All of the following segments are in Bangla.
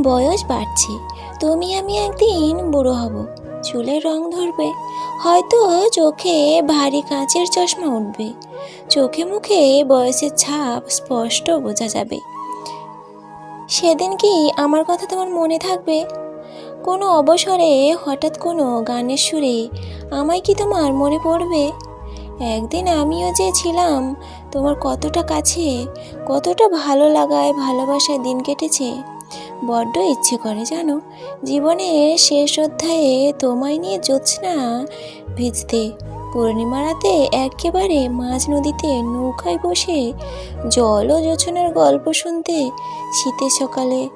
বয়স বাড়ছে। তুমি, আমি একদিন বুড়ো হব। চুলের রং ধরবে। হয়তো চোখে ভারী কাঁচের চশমা উঠবে। চোখে মুখে বয়সের ছাপ স্পষ্ট বোঝা যাবে। সেদিন কি আমার কথা তোমার মনে থাকবে? কোনো অবসরে হঠাৎ কোনো গানের সুরে আমায় কি তোমার মনে পড়বে? একদিন আমিও যে ছিলাম, তোমার কতটা কাছে, কতটা ভালো লাগায়, ভালোবাসায় দিন কেটেছে বড্ড ইচ্ছে করে, জানো? জীবনের শেষ অধ্যায়ে তোমায় নিয়ে জ্যোৎস্না, ভিজতে পূর্ণিমা রাতে একেবারে মাঝ নদীতে নৌকায় বসে জল ও জোছনার গল্প শুনতে শীতের সকালে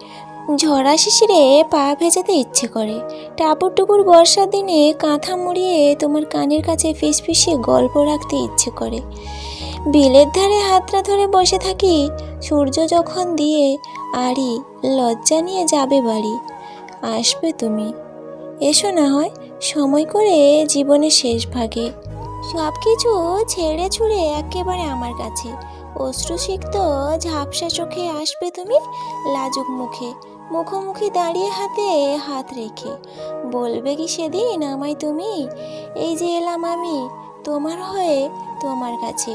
ঝরা শিশিরে পা ভেজাতে ইচ্ছে করে। টাপুর টুপুর বর্ষার দিনে কাঁথা মুড়িয়ে তোমার কানের কাছে ফিসফিসে গল্প রাখতে ইচ্ছে করে। বিলের ধারে হাতটা ধরে বসে থাকি, সূর্য যখন দিয়ে আড়ি লজ্জা নিয়ে যাবে বাড়ি। আসবে তুমি। এসো না হয়, সময় করে জীবনের শেষ ভাগে। সব কিছু ছেড়ে ছুড়ে একেবারে আমার কাছে। অশ্রুসিক্ত ঝাপসা চোখে আসবে তুমি লাজুক মুখে। মুখোমুখি দাঁড়িয়ে হাতে হাত রেখে। বলবে কি সেদিন আমায় তুমি? এই যে এলাম আমি। তোমার হয়ে তোমার কাছে।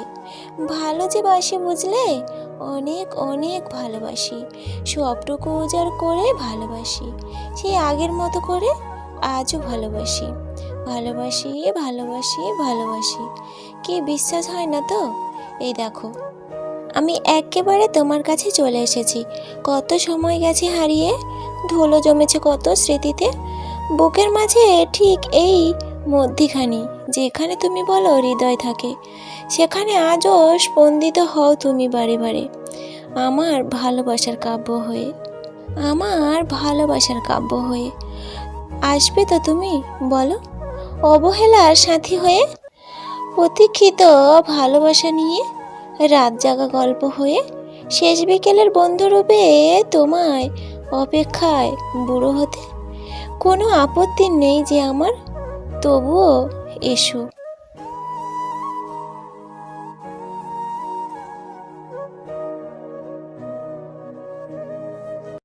ভালো যে বাসি বুঝলে, অনেক অনেক ভালোবাসি। সবটুকু উজাড় করে ভালোবাসি। সেই আগের মতো করে আজও ভালোবাসি। ভালোবাসি ভালোবাসি ভালোবাসি। কি বিশ্বাস হয় না তো? এই দেখো, আমি একেবারে তোমার কাছে চলে এসেছি। কত সময় গেছে হারিয়ে? ধুলো জমেছে কত স্মৃতিতে? বুকের মাঝে ঠিক এই মধ্যিখানি, যেখানে তুমি বলো হৃদয় থাকে, সেখানে আজও স্পন্দিত হও তুমি বারে বারে। আমার ভালোবাসার কাব্য হয়ে, আমার ভালোবাসার কাব্য হয়ে, আসবে তো তুমি, বলো। অবহেলার সাথী হয়ে, প্রতীক্ষিত ভালোবাসা নিয়ে, রাত জাগা গল্প হয়ে, শেষ বিকেলের বন্ধুরূপে তোমায় অপেক্ষায় বুড়ো হতে, কোনো আপত্তি নেই যে আমার তবুও এসো।